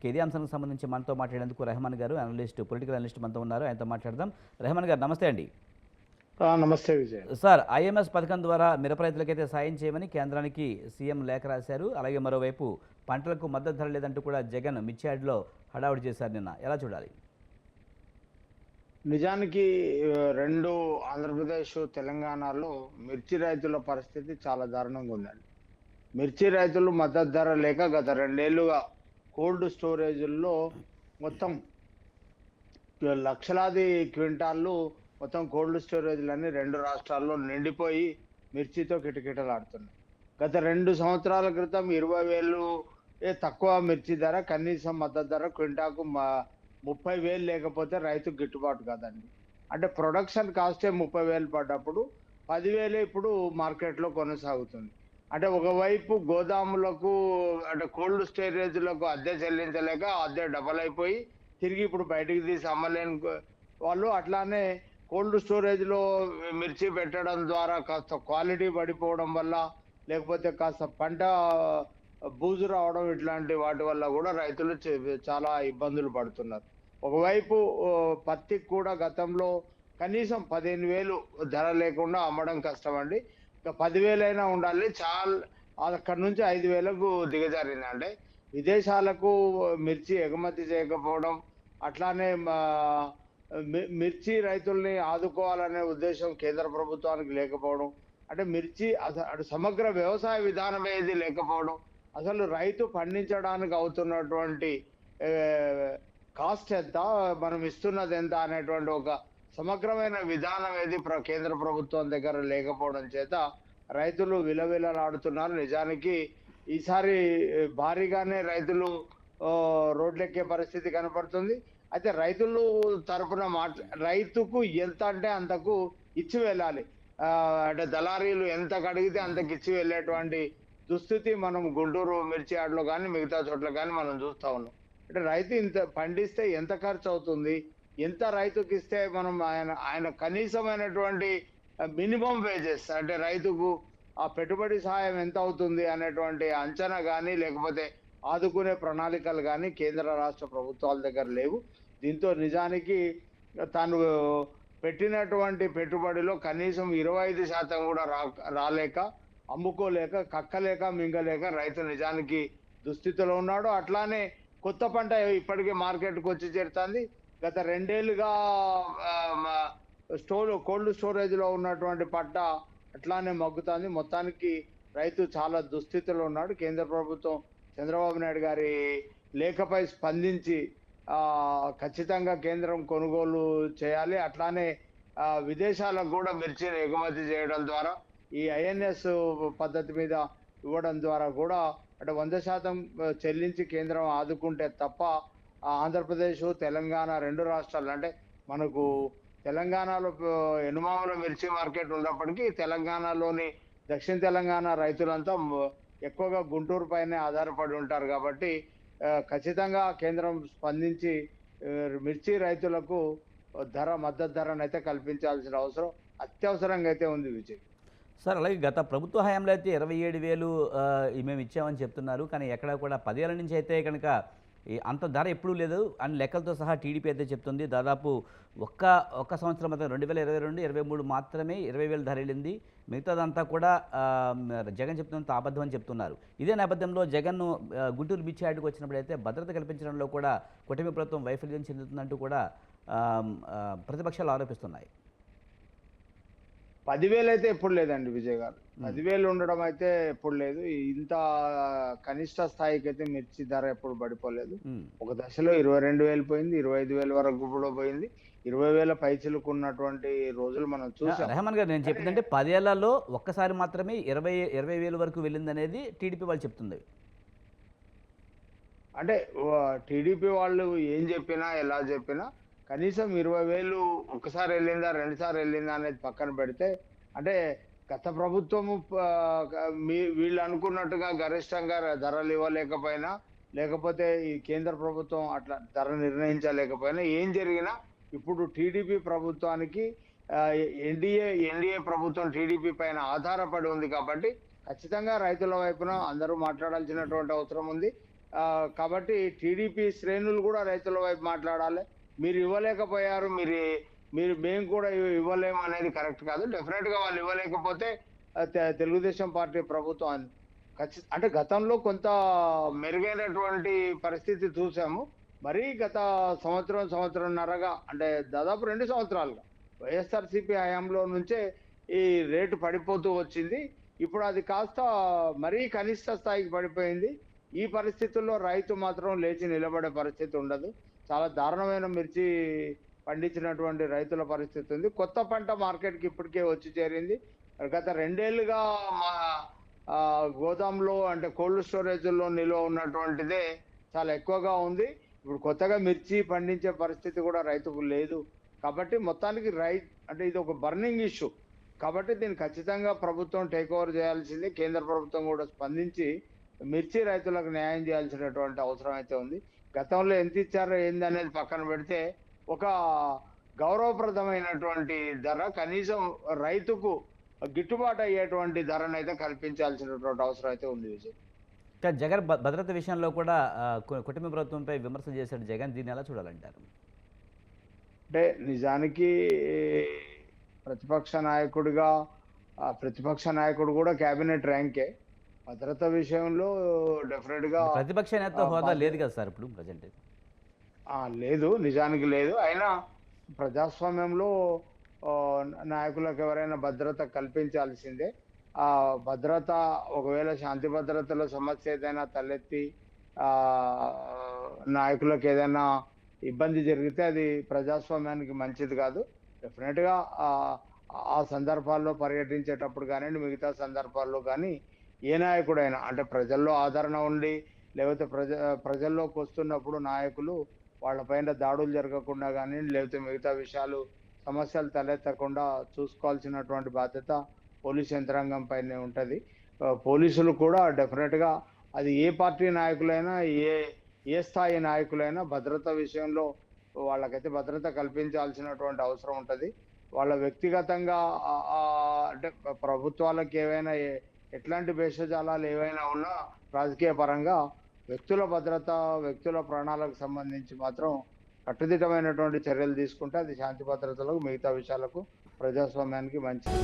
ఇక ఇదే అంశానికి సంబంధించి మనతో మాట్లాడేందుకు రెహమాన్ గారు అనలిస్ట్ పొలిటికల్ అనలిస్ట్ మనతో ఉన్నారు. ఆయనతో మాట్లాడదాం. రెహమాన్ గారు నమస్తే అండి. నమస్తే విజయ్. సార్ ఐఎంఎస్ పథకం ద్వారా మిరప రైతులకైతే సాయం చేయమని కేంద్రానికి సీఎం లేఖ రాశారు. అలాగే మరోవైపు పంటలకు మద్దతు ధర లేదంటూ కూడా జగన్ మిర్చియాడ్లో హడావుడి చేశారు నిన్న. ఎలా చూడాలి? నిజానికి రెండు ఆంధ్రప్రదేశ్ తెలంగాణలో మిర్చి రైతుల పరిస్థితి చాలా దారుణంగా ఉందండి. మిర్చి రైతులు మద్దతు ధర లేక గత రెండేళ్ళుగా కోల్డ్ స్టోరేజ్లో మొత్తం లక్షలాది క్వింటాళ్ళు మొత్తం కోల్డ్ స్టోరేజ్లన్నీ రెండు రాష్ట్రాల్లో నిండిపోయి మిర్చితో కిటకిటలాడుతున్నాయి. గత రెండు సంవత్సరాల క్రితం ఇరవై వేలు ఏ తక్కువ మిర్చి ధర కనీసం మద్దతు ధర క్వింటాకు మా ముప్పై వేలు లేకపోతే రైతుకు గిట్టుబాటు కాదండి. అంటే ప్రొడక్షన్ కాస్టే ముప్పై వేలు పడ్డప్పుడు పదివేలు ఇప్పుడు మార్కెట్లో కొనసాగుతుంది. అంటే ఒకవైపు గోదాములకు అంటే కోల్డ్ స్టోరేజ్లకు అద్దె చెల్లించలేక అద్దె డబల్ అయిపోయి తిరిగి ఇప్పుడు బయటికి తీసి అమ్మలేని వాళ్ళు అట్లానే కోల్డ్ స్టోరేజ్లో మిర్చి పెట్టడం ద్వారా కాస్త క్వాలిటీ పడిపోవడం వల్ల లేకపోతే కాస్త పంట బూజు రావడం ఇట్లాంటి వాటి వల్ల కూడా రైతులు చే- చాలా ఇబ్బందులు పడుతున్నారు. ఒకవైపు పత్తి పత్తికి కూడా గతంలో కనీసం పదిహేను వేలు ధర లేకుండా అమ్మడం కష్టం అండి పదివేలైనా ఉండాలి. చాలా అక్కడ నుంచి ఐదు వేలకు దిగజారింది అంటే విదేశాలకు మిర్చి ఎగుమతి చేయకపోవడం అట్లానే మా మి- మిర్చి రైతుల్ని ఆదుకోవాలనే ఉద్దేశం కేంద్ర ప్రభుత్వానికి లేకపోవడం అంటే మిర్చి అస- అటు సమగ్ర వ్యవసాయ విధానం ఏది లేకపోవడం అసలు రైతు పండించడానికి అవుతున్నటువంటి కాస్ట్ ఎంత మనం ఇస్తున్నది ఎంత అనేటువంటి ఒక సమగ్రమైన విధానం ఏది? ప్ర- కేంద్ర ప్రభుత్వం దగ్గర లేకపోవడం చేత రైతులు విలవిలలాడుతున్నారు. నిజానికి ఈసారి భారీగానే రైతులు రోడ్లెక్కే పరిస్థితి కనపడుతుంది. అయితే రైతులు తరపున మాట్లా రైతుకు ఎంత అంటే అంతకు ఇచ్చి వెళ్ళాలి. అంటే దళారీలు ఎంత కడిగితే అంతకు ఇచ్చి వెళ్ళేటువంటి దుస్థితి మనం గుంటూరు మిర్చి కానీ మిగతా చోట్ల కానీ మనం చూస్తా ఉన్నాం. అంటే రైతు ఇంత పండిస్తే ఎంత ఖర్చు అవుతుంది ఎంత రైతుకి ఇస్తే మనం ఆయన ఆయన కనీసమైనటువంటి మినిమం వేజెస్ అంటే రైతుకు ఆ పెట్టుబడి సహాయం ఎంత అవుతుంది అనేటువంటి అంచనా కానీ లేకపోతే ఆదుకునే ప్రణాళికలు కానీ కేంద్ర రాష్ట్ర ప్రభుత్వాల దగ్గర లేవు. దీంతో నిజానికి తను పెట్టినటువంటి పెట్టుబడిలో కనీసం ఇరవై ఐదు శాతం కూడా రా రాలేక అమ్ముకోలేక కక్కలేక మింగలేక రైతు నిజానికి దుస్థితిలో ఉన్నాడు. అట్లానే కొత్త పంట ఇప్పటికే మార్కెట్కి వచ్చి చేరుతుంది. గత రెండేళ్ళుగా స్టోర్ కోల్డ్ స్టోరేజ్లో ఉన్నటువంటి పంట అట్లానే మగ్గుతుంది. మొత్తానికి రైతు చాలా దుస్థితిలో ఉన్నాడు. కేంద్ర ప్రభుత్వం చంద్రబాబు నాయుడు గారి లేఖపై స్పందించి ఖచ్చితంగా కేంద్రం కొనుగోలు చేయాలి. అట్లానే విదేశాలకు కూడా మిర్చిని ఎగుమతి చేయడం ద్వారా ఈ ఐఎన్ఎస్ పద్ధతి మీద ఇవ్వడం ద్వారా కూడా అంటే వంద శాతం చెల్లించి కేంద్రం ఆదుకుంటే తప్ప ఆంధ్రప్రదేశ్ తెలంగాణ రెండు రాష్ట్రాలు. అంటే మనకు తెలంగాణలో ఆ, ఎనుమాముల మిర్చి మార్కెట్ ఉన్నప్పటికీ తెలంగాణలోని దక్షిణ తెలంగాణ రైతులంతా ఎక్కువగా గుంటూరు పైనే ఆధారపడి ఉంటారు కాబట్టి ఖచ్చితంగా కేంద్రం స్పందించి మిర్చి రైతులకు ధర మద్దతు ధరను అయితే కల్పించాల్సిన అవసరం అత్యవసరంగా అయితే ఉంది విజయ్. సార్ అలాగే గత ప్రభుత్వ హయాంలో అయితే ఇరవై ఏడు వేలు మేము ఇచ్చామని చెప్తున్నారు. కానీ ఎక్కడ కూడా పదేళ్ళ నుంచి అయితే కనుక అంత ధర ఎప్పుడూ లేదు. అని లెక్కలతో సహా టీడీపీ అయితే చెప్తుంది దాదాపు ఒక్క ఒక్క సంవత్సరం మాత్రం రెండు వేల ఇరవై రెండు ఇరవై మూడు మాత్రమే ఇరవై వేలు ధర వెళ్ళింది. మిగతాదంతా కూడా జగన్ చెప్తున్నంత అబద్ధం అని చెప్తున్నారు. ఇదే నేపథ్యంలో జగన్ గుంటూరు బీచ్ యార్డ్కి వచ్చినప్పుడు అయితే భద్రత కల్పించడంలో కూడా కుటుంబ ప్రభుత్వం వైఫల్యం చెందుతుందంటూ కూడా ప్రతిపక్షాలు ఆరోపిస్తున్నాయి. పదివేలు అయితే ఎప్పుడు లేదండి విజయ్ గారు. పదివేలు ఉండడం అయితే ఎప్పుడు లేదు. ఇంత కనిష్ట స్థాయికి అయితే మిర్చి ధర ఎప్పుడు పడిపోలేదు. ఒక దశలో ఇరవై రెండు వేలు పోయింది ఇరవై ఐదు వేల వరకు కూడా పోయింది. ఇరవై వేల పైచిలకు ఉన్నటువంటి రోజులు మనం చూసాం. రెహమాన్ గారు నేను చెప్పిందంటే పదేళ్ళలో ఒక్కసారి మాత్రమే ఇరవై ఇరవై వేల వరకు వెళ్ళిందనేది టీడీపీ వాళ్ళు చెప్తుంది. అంటే టీడీపీ వాళ్ళు ఏం చెప్పినా ఎలా చెప్పినా కనీసం ఇరవై వేలు ఒకసారి వెళ్ళిందా రెండుసార్లు వెళ్ళిందా అనేది పక్కన పెడితే అంటే గత ప్రభుత్వము మీ వీళ్ళు అనుకున్నట్టుగా గరిష్టంగా ధరలు ఇవ్వలేకపోయినా లేకపోతే ఈ కేంద్ర ప్రభుత్వం అట్లా ధర నిర్ణయించలేకపోయినా ఏం జరిగినా ఇప్పుడు టీడీపీ ప్రభుత్వానికి ఎన్డీఏ ఎన్డీఏ ప్రభుత్వం టీడీపీ పైన ఆధారపడి ఉంది కాబట్టి ఖచ్చితంగా రైతుల వైపున అందరూ మాట్లాడాల్సినటువంటి అవసరం ఉంది. కాబట్టి టీడీపీ శ్రేణులు కూడా రైతుల వైపు మాట్లాడాలి. మీరు ఇవ్వలేకపోయారు మీరు మీరు మేము కూడా ఇవ్వలేము అనేది కరెక్ట్ కాదు. డెఫినెట్గా వాళ్ళు ఇవ్వలేకపోతే తెలుగుదేశం పార్టీ ప్రభుత్వం ఖచ్చిత అంటే గతంలో కొంత మెరుగైనటువంటి పరిస్థితి చూసాము. మరీ గత సంవత్సరం సంవత్సరంన్నరగా అంటే దాదాపు రెండు సంవత్సరాలుగా వైఎస్ఆర్సీపీ హయాంలో నుంచే ఈ రేటు పడిపోతూ వచ్చింది. ఇప్పుడు అది కాస్త మరీ కనిష్ట స్థాయికి పడిపోయింది. ఈ పరిస్థితుల్లో రైతు మాత్రం లేచి నిలబడే పరిస్థితి ఉండదు. చాలా దారుణమైన మిర్చి పండించినటువంటి రైతుల పరిస్థితి ఉంది. కొత్త పంట మార్కెట్కి ఇప్పటికే వచ్చి చేరింది. గత రెండేళ్ళుగా మా గోదాంలో అంటే కోల్డ్ స్టోరేజ్లో నిల్వ ఉన్నటువంటిదే చాలా ఎక్కువగా ఉంది. ఇప్పుడు కొత్తగా మిర్చి పండించే పరిస్థితి కూడా రైతుకు లేదు. కాబట్టి మొత్తానికి రైట్ అంటే ఇది ఒక బర్నింగ్ ఇష్యూ. కాబట్టి దీన్ని ఖచ్చితంగా ప్రభుత్వం టేక్ ఓవర్ చేయాల్సింది. కేంద్ర ప్రభుత్వం కూడా స్పందించి మిర్చి రైతులకు న్యాయం చేయాల్సినటువంటి అవసరం అయితే ఉంది. గతంలో ఎంత ఇచ్చారో ఏంది అనేది పక్కన పెడితే ఒక గౌరవప్రదమైనటువంటి ధర కనీసం రైతుకు గిట్టుబాటు అయ్యేటువంటి ధరను అయితే కల్పించాల్సినటువంటి అవసరం అయితే ఉంది విజయ్. కానీ జగన్ భద్రత విషయంలో కూడా కుటుంబ ప్రభుత్వంపై విమర్శలు చేశాడు జగన్ దీన్ని ఎలా చూడాలంటారు? అంటే నిజానికి ప్రతిపక్ష నాయకుడిగా ప్రతిపక్ష నాయకుడు కూడా కేబినెట్ ర్యాంకే. భద్రత విషయంలో డెఫినెట్గా ప్రతిపక్ష నేత హోదా లేదు కదా సార్ ఇప్పుడు ప్రజెంట్? లేదు నిజానికి లేదు. అయినా ప్రజాస్వామ్యంలో నాయకులకు ఎవరైనా భద్రత కల్పించాల్సిందే. ఆ భద్రత ఒకవేళ శాంతి భద్రతల సమస్య ఏదైనా తలెత్తి ఆ నాయకులకు ఏదైనా ఇబ్బంది జరిగితే అది ప్రజాస్వామ్యానికి మంచిది కాదు. డెఫినెట్గా ఆ ఆ సందర్భాల్లో పర్యటించేటప్పుడు కానివ్వండి మిగతా సందర్భాల్లో కానీ ఏ నాయకుడైనా అంటే ప్రజల్లో ఆదరణ ఉండి లేకపోతే ప్రజ ప్రజల్లోకి వస్తున్నప్పుడు నాయకులు వాళ్ళపైన దాడులు జరగకుండా కానీ లేకపోతే మిగతా విషయాలు సమస్యలు తలెత్తకుండా చూసుకోవాల్సినటువంటి బాధ్యత పోలీస్ యంత్రాంగం పైనే ఉంటుంది. పోలీసులు కూడా డెఫినెట్గా అది ఏ పార్టీ నాయకులైనా ఏ ఏ స్థాయి నాయకులైనా భద్రత విషయంలో వాళ్ళకైతే భద్రత కల్పించాల్సినటువంటి అవసరం ఉంటుంది. వాళ్ళ వ్యక్తిగతంగా అంటే ప్రభుత్వాలకు ఏవైనా ఎట్లాంటి భేషజాలాలు ఏవైనా ఉన్నా రాజకీయ పరంగా వ్యక్తుల భద్రత వ్యక్తుల ప్రాణాలకు సంబంధించి మాత్రం కట్టుదిట్టమైనటువంటి చర్యలు తీసుకుంటే అది శాంతి భద్రతలకు మిగతా విషయాలకు ప్రజాస్వామ్యానికి మంచిది.